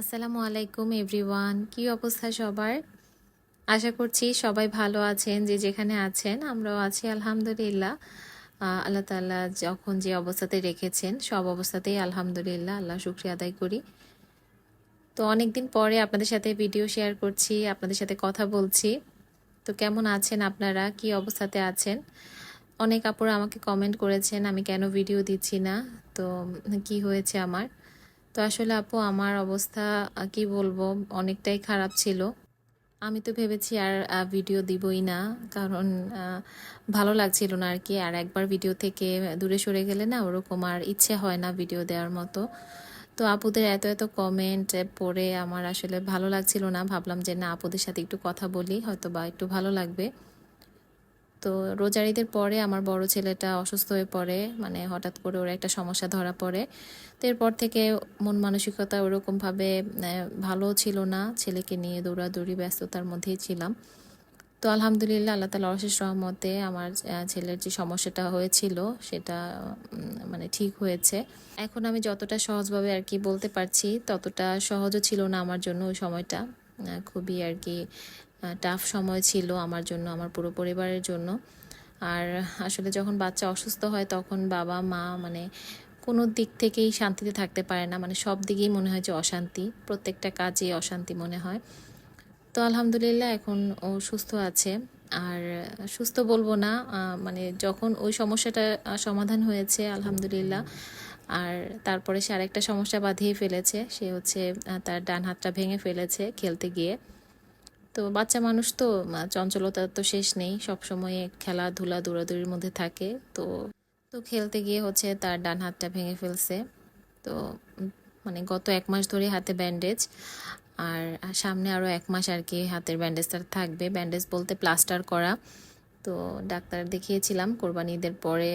আসসালামু আলাইকুম, এভরিওয়ান। কি অবস্থা সবার? আশা করছি সবাই ভালো আছেন, যে যেখানে আছেন, আমরাও আছি, আলহামদুলিল্লাহ। আল্লাহ তাআলা যখন যে অবস্থাতে রেখেছেন, সব অবস্থাতেই আলহামদুলিল্লাহ, আল্লাহ শুক্রিয়া আদায় করি। তো অনেক দিন পরে আপনাদের সাথে ভিডিও শেয়ার করছি, আপনাদের সাথে কথা বলছি। তো কেমন আছেন আপনারা? কি অবস্থাতে আছেন? অনেক আপুরা আমাকে কমেন্ট করেছেন, আমি কেন ভিডিও দিচ্ছি না? তো কি হয়েছে আমার? তো আসলে আপু, আমার অবস্থা কি বলব, অনেকটাই খারাপ ছিল। আমি তো ভেবেছি আর ভিডিও দিবই না, কারণ ভালো লাগছিল না আর কি আর একবার ভিডিও থেকে দূরে সরে গেলে না, ওরকম আর ইচ্ছে হয় না ভিডিও দেওয়ার মতো। তো আপুদের এত এত কমেন্ট পড়ে আমার আসলে ভালো লাগছিল না। ভাবলাম যে না, আপুদের সাথে একটু কথা বলি হয়তো বা একটু ভালো লাগবে। তো রোজার ঈদের পরে আমার বড় ছেলেটা অসুস্থ হয়ে পড়ে মানে হঠাৎ করে ওর একটা সমস্যা ধরা পড়ে। তো এরপর থেকে মন মানসিকতা ওরকমভাবে ভালো ছিল না। ছেলেকে নিয়ে দৌড়াদৌড়ি, ব্যস্ততার মধ্যেই ছিলাম। তো আলহামদুলিল্লাহ আল্লাহ তালা অশেষ রহমতে আমার ছেলের যে সমস্যাটা হয়েছিল, সেটা মানে ঠিক হয়েছে। এখন আমি যতটা সহজভাবে আর কি বলতে পারছি, ততটা সহজও ছিল না আমার জন্য ওই সময়টা। খুবই আর কি টাফ সময় ছিল আমার জন্য, আমার পুরো পরিবারের জন্য। আর আসলে যখন বাচ্চা অসুস্থ হয়, তখন বাবা, মা মানে কোনো দিক থেকেই শান্তিতে থাকতে পারে না। মানে সব দিকেই মনে হয় যে অশান্তি, প্রত্যেকটা কাজে অশান্তি মনে হয়। তো আলহামদুলিল্লাহ এখন ও সুস্থ আছে। আর সুস্থ বলব না মানে যখন ওই সমস্যাটা সমাধান হয়েছে, আলহামদুলিল্লাহ। আর তারপরে সে আরেকটা সমস্যা বাঁধিয়ে ফেলেছে, সে হচ্ছে তার ডান হাতটা ভেঙে ফেলেছে খেলতে গিয়ে। তো বাচ্চা মানুষ তো চঞ্চলতা তো শেষ নেই। সব সময় খেলাধুলা দৌড়াদৌড়ির মধ্যে থাকে। তো তো খেলতে গিয়ে হচ্ছে তার ডান হাতটা ভেঙে ফেলছে। তো মানে গত এক মাস ধরে হাতে ব্যান্ডেজ। আর সামনে আরও এক মাস আর কি হাতের ব্যান্ডেজটা থাকবে। ব্যান্ডেজ বলতে প্লাস্টার করা। তো ডাক্তার দেখিয়েছিলাম, কোরবানি ঈদের পরে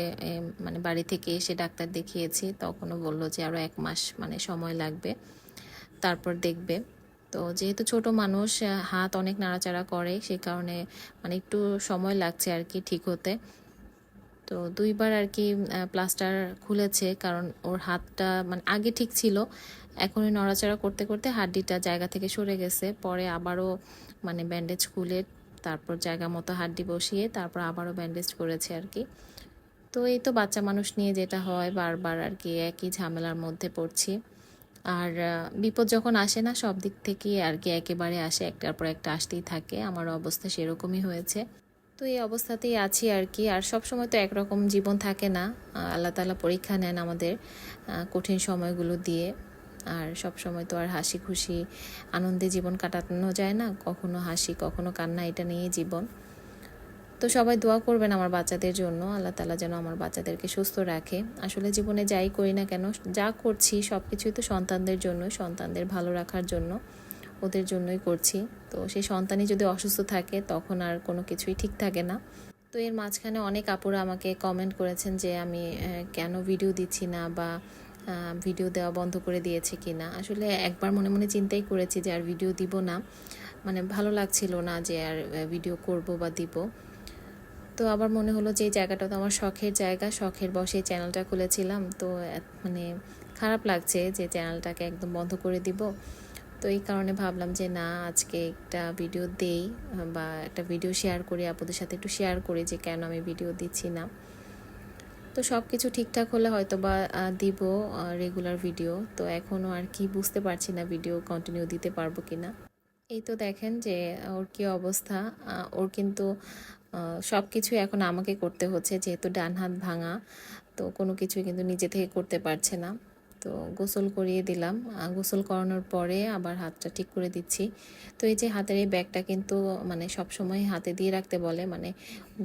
মানে বাড়ি থেকে এসে ডাক্তার দেখিয়েছি। তখনও বলল যে আরও এক মাস মানে সময় লাগবে। তারপর দেখবে। তো যেহেতু ছোট মানুষ হাত অনেক নাড়াচাড়া করে সেই কারণে মানে একটু সময় লাগছে আর কি ঠিক হতে। তো দুইবার আর কি প্লাস্টার খুলেছে কারণ ওর হাতটা মানে আগে ঠিক ছিল। এখন ওই নড়াচড়া করতে করতে হাড্ডিটা জায়গা থেকে সরে গেছে। পরে আবারও মানে ব্যান্ডেজ খুলে তারপর জায়গা মতো হাড্ডি বসিয়ে তারপর আবারও ব্যান্ডেজ করেছে আর কি। তো এই তো বাচ্চা মানুষ নিয়ে যেটা হয়, বারবার আর কি একই ঝামেলার মধ্যে পড়ছি। আর বিপদ যখন আসে না, সব দিক থেকেই আর কি একেবারে আসে, একটার পর একটা আসতেই থাকে। আমার অবস্থা সেরকমই হয়েছে। তো এই অবস্থাতেই আছি আর কি। আর সব সময় তো একরকম জীবন থাকে না। আল্লাহ তাআলা পরীক্ষা নেন আমাদের কঠিন সময়গুলো দিয়ে। আর সব সময় তো আর হাসি খুশি আনন্দে জীবন কাটানো যায় না। কখনো হাসি, কখনো কান্না, এটা নিয়েই জীবন। তো সবাই দোয়া করবেন আমার বাচ্চাদের জন্য। আল্লাহ তালা যেন আমার বাচ্চাদেরকে সুস্থ রাখে। আসলে জীবনে যাই করি না কেন, যা করছি সব কিছুই তো সন্তানদের জন্য, সন্তানদের ভালো রাখার জন্য ওদের জন্যই করছি। তো সেই সন্তানই যদি অসুস্থ থাকে, তখন আর কোনো কিছুই ঠিক থাকে না। তো এর মাঝখানে অনেক আপুরা আমাকে কমেন্ট করেছেন যে আমি কেন ভিডিও দিচ্ছি না বা ভিডিও দেওয়া বন্ধ করে দিয়েছে কি না আসলে একবার মনে মনে চিন্তাই করেছি যে আর ভিডিও দিব না। মানে ভালো লাগছিল না যে আর ভিডিও করব বা দিব। তো আবার মনে হলো যে জায়গাটা তো আমার শখের জায়গা, শখের বসে চ্যানেলটা খুলেছিলাম। তো মানে খারাপ লাগছে যে চ্যানেলটাকে একদম বন্ধ করে দিব। তো এই কারণে ভাবলাম যে না, আজকে একটা ভিডিও দেই বা একটা ভিডিও শেয়ার করি আপনাদের সাথে একটু শেয়ার করি যে কেন আমি ভিডিও দিচ্ছি না। তো সব কিছু ঠিকঠাক হলে হয়তো বা দিব রেগুলার ভিডিও তো এখনও আর কি বুঝতে পারছি না ভিডিও কন্টিনিউ দিতে পারব কি না এই তো দেখেন যে ওর কি অবস্থা। ওর কিন্তু সব কিছু এখন আমাকে করতে হচ্ছে, যেহেতু ডান হাত ভাঙা, তো কোনো কিছু কিন্তু নিজে থেকে করতে পারছে না। তো গোসল করিয়ে দিলাম। গোসল করানোর পরে আবার হাতটা ঠিক করে দিচ্ছি। তো এই যে হাতের এই ব্যাগটা কিন্তু মানে সব সময় হাতে দিয়ে রাখতে বলে মানে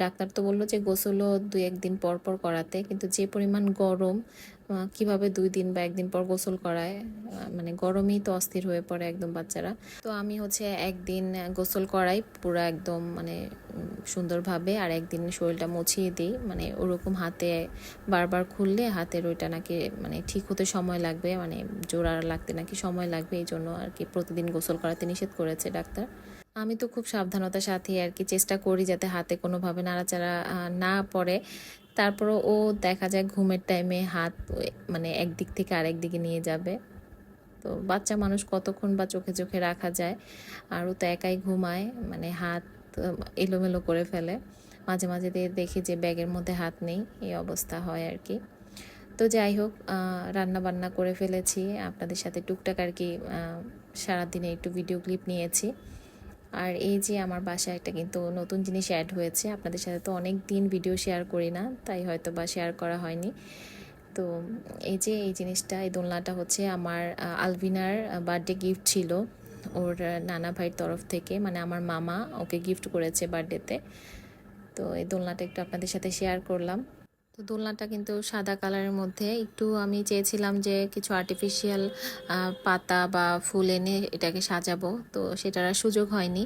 ডাক্তার তো বলল যে গোসলও দু একদিন পর পর করাতে, কিন্তু যে পরিমাণ গরম কীভাবে দুই দিন বা একদিন পর গোসল করায়? মানে গরমেই তো অস্থির হয়ে পড়ে একদম বাচ্চারা। তো আমি হচ্ছে একদিন গোসল করাই পুরো একদম মানে সুন্দরভাবে আর একদিন শরীরটা মুছিয়ে দিই। মানে ওরকম হাতে বারবার খুললে হাতের ওইটা নাকি মানে ঠিক হতে সময় লাগবে মানে জোড়া লাগতে নাকি সময় লাগবে, এই জন্য আর কি প্রতিদিন গোসল করাতে নিষেধ করেছে ডাক্তার। আমি তো খুব সাবধানতার সাথে আর কি চেষ্টা করি যাতে হাতে কোনোভাবে নাড়াচাড়া না পড়ে। তারপরও ও দেখা যায় ঘুমের টাইমে হাত মানে একদিক থেকে আরেক দিকে নিয়ে যাবে। তো বাচ্চা মানুষ কতক্ষণ বা চোখে চোখে রাখা যায়? আর ও তো একাই ঘুমায় মানে হাত এলোমেলো করে ফেলে। মাঝে মাঝে দেখি যে ব্যাগের মধ্যে হাত নেই, এই অবস্থা হয় আর কি। তো যাই হোক রান্না বান্না করে ফেলেছি। আপনাদের সাথে টুকটাক আর কি সারাদিনে একটু ভিডিও ক্লিপ নিয়েছি। আর এই যে আমার বাসায় একটা কিন্তু নতুন জিনিস অ্যাড হয়েছে, আপনাদের সাথে তো অনেক দিন ভিডিও শেয়ার করি না, তাই হয়তো বা শেয়ার করা হয়নি। তো এই যে এই জিনিসটা, এই দোলনাটা হচ্ছে আমার আলভিনার বার্থডে গিফট ছিল ওর নানা ভাইয়ের তরফ থেকে মানে আমার মামা ওকে গিফট করেছে বার্থডেতে তো। এই দোলনাটা একটু আপনাদের সাথে শেয়ার করলাম। তো দোলনাটা কিন্তু সাদা কালারের মধ্যে। একটু আমি চেয়েছিলাম যে কিছু আর্টিফিশিয়াল পাতা বা ফুল এনে এটাকে সাজাবো, তো সেটার আর সুযোগ হয়নি।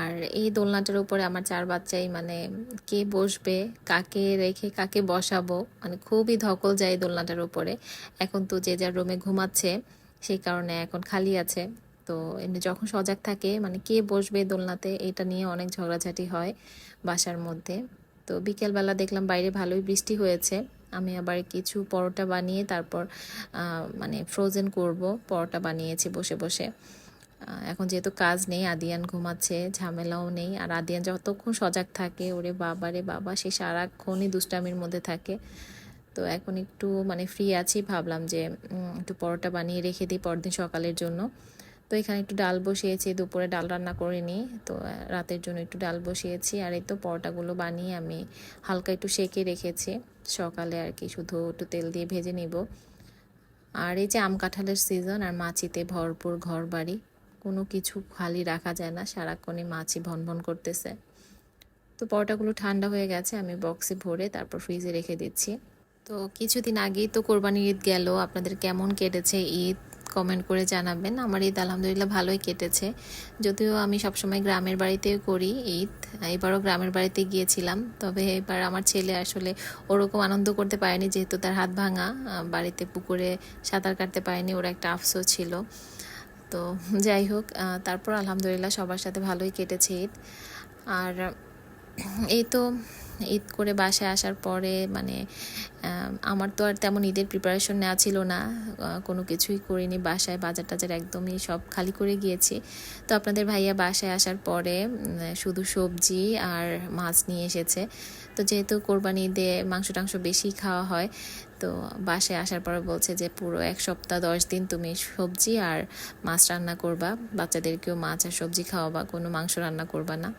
আর এই দোলনাটার উপরে আমার চার বাচ্চাই মানে কে বসবে, কাকে রেখে কাকে বসাবো মানে খুবই ধকল যায় এই দোলনাটার উপরে। এখন তো যে যার রুমে ঘুমাচ্ছে, সেই কারণে এখন খালি আছে। তো এমনি যখন সজাগ থাকে মানে কে বসবে দোলনাতে, এটা নিয়ে অনেক ঝগড়াঝাটি হয় বাসার মধ্যে। তো বিকেলবেলা দেখলাম বাইরে ভালোই বৃষ্টি হয়েছে। আমি আবার কিছু পরোটা বানিয়ে তারপর মানে ফ্রোজেন করব, পরোটা বানিয়েছি বসে বসে। এখন যেহেতু কাজ নেই, আদিয়ান ঘুমাচ্ছে, ঝামেলাও নেই। আর আদিয়ান যতক্ষণ সজাগ থাকে, ওরে বাবা রে বাবা, সে সারাক্ষণই দুষ্টামির মধ্যে থাকে। তো এখন একটু মানে ফ্রি আছি, ভাবলাম যে একটু পরোটা বানিয়ে রেখে দিই পরদিন সকালের জন্য। তো এখানে একটু ডাল বসিয়েছি, দুপুরে ডাল রান্না করিনি, তো রাতের জন্য একটু ডাল বসিয়েছি, আর এই তো পরোটাগুলো বানিয়ে আমি হালকা একটু সেকে রেখেছি, সকালে আর কি শুধু একটু তেল দিয়ে ভেজে নিব। আর এই যে আম কাঁঠালের সিজন আর মাছিতে ভরপুর ঘর বাড়ি কোনো কিছু খালি রাখা যায় না, সারাক্ষণই মাছি ভন ভন করতেছে। তো পরোটাগুলো ঠান্ডা হয়ে গেছে, আমি বক্সে ভরে তারপর ফ্রিজে রেখে দিচ্ছি। তো কিছুদিন আগেই তো কোরবানির ঈদ গেল, আপনাদের কেমন কেটেছে ঈদ? কমেন্ট করে জানাবেন। আমার ঈদ আলহামদুলিল্লাহ ভালোই কেটেছে। যদিও আমি সবসময় গ্রামের বাড়িতেও করি ঈদ। এবারও গ্রামের বাড়িতে গিয়েছিলাম। তবে এবার আমার ছেলে আসলে ওরকম আনন্দ করতে পারেনি যেহেতু তার হাত ভাঙা। বাড়িতে পুকুরে সাঁতার কাটতে পারেনি, ওর একটা আফসোস ছিল। তো যাই হোক তারপর আলহামদুলিল্লাহ সবার সাথে ভালোই কেটেছে ঈদ। আর এই তো ঈদ করে বাসায় আসার পরে মানে আমার তো আর তেমন ঈদের প্রিপারেশন নেওয়া ছিল না। কোনো কিছুই করিনি, বাসায় বাজার টাজার একদমই সব খালি করে গিয়েছি। তো আপনাদের ভাইয়া বাসায় আসার পরে শুধু সবজি আর মাছ নিয়ে এসেছে। তো যেহেতু কোরবানি ঈদে মাংস টাংস বেশি খাওয়া হয়, তো বাসায় আসার পরে বলছে যে, পুরো এক সপ্তাহ দশ দিন তুমি সবজি আর মাছ রান্না করবা। বাচ্চাদেরকেও মাছ আর সবজি খাওয়াবা, কোনো মাংস রান্না করবা না।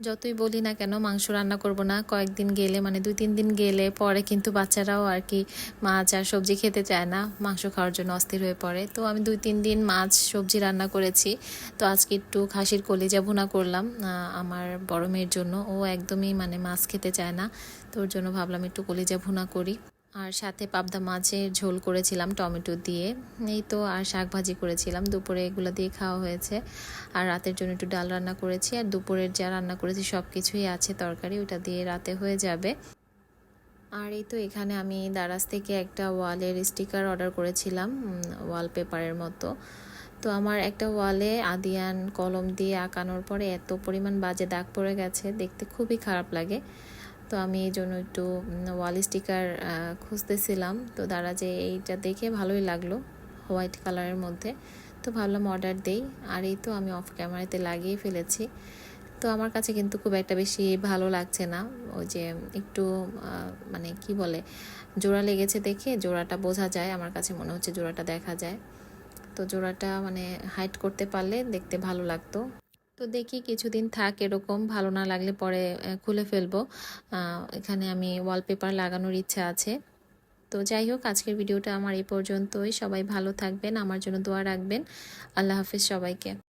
যতই বলি না কেন, মাংস রান্না করব না। কয়েকদিন গেলে মানে দুই, তিন দিন গেলে পরে কিন্তু বাচ্চারাও আর কি মাছ আর সবজি খেতে চায় না। মাংস খাওয়ার জন্য অস্থির হয়ে পড়ে। তো আমি দুই, তিন দিন মাছ, সবজি রান্না করেছি। তো আজকে একটু খাসির কলিজা ভুনা করলাম আমার বড় মেয়ের জন্য। ও একদমই মানে মাছ খেতে চায় না। তো ওর জন্য ভাবলাম একটু কলিজা ভুনা করি। আর সাথে পাবদা মাছের ঝোল করেছিলাম, টমেটো দিয়ে। এই তো আর শাক ভাজি করেছিলাম, দুপুরে এগুলো দিয়ে খাওয়া হয়েছে। আর রাতের জন্য একটু ডাল রান্না করেছি, আর দুপুরের যা রান্না করেছি সব কিছুই আছে তরকারি, ওটা দিয়ে রাতে হয়ে যাবে। আর এই তো এখানে আমি দারাজ থেকে একটা ওয়ালের স্টিকার অর্ডার করেছিলাম ওয়ালপেপারের মতো। তো আমার একটা ওয়ালে আদিয়ান কলম দিয়ে আঁকানোর পরে এত পরিমাণ বাজে দাগ পড়ে গেছে, দেখতে খুবই খারাপ লাগে। তো আমি এই জন্য একটু ওয়াল স্টিকার খুঁজতেছিলাম। তো দাঁড়া যে এইটা দেখে ভালোই লাগল হোয়াইট কালারের মধ্যে। তো ভাবলাম অর্ডার দেই। আর এই তো আমি অফ ক্যামেরাতে লাগিয়ে ফেলেছি। তো আমার কাছে কিন্তু খুব একটা বেশি ভালো লাগছে না। ওই যে একটু মানে কি বলে, জোড়া লেগেছে দেখে জোড়াটা বোঝা যায়। আমার কাছে মনে হচ্ছে জোড়াটা দেখা যায়। তো জোড়াটা মানে হাইট করতে পারলে দেখতে ভালো লাগতো। তো দেখি কিছুদিন থাক, এরকম ভালো না লাগলে পরে খুলে ফেলব। এখানে আমি ওয়ালপেপার লাগানোর ইচ্ছা আছে। তো যাই হোক, আজকের ভিডিওটা আমার এই পর্যন্তই। সবাই ভালো থাকবেন, আমার জন্য দোয়া রাখবেন। আল্লাহ হাফিজ সবাইকে।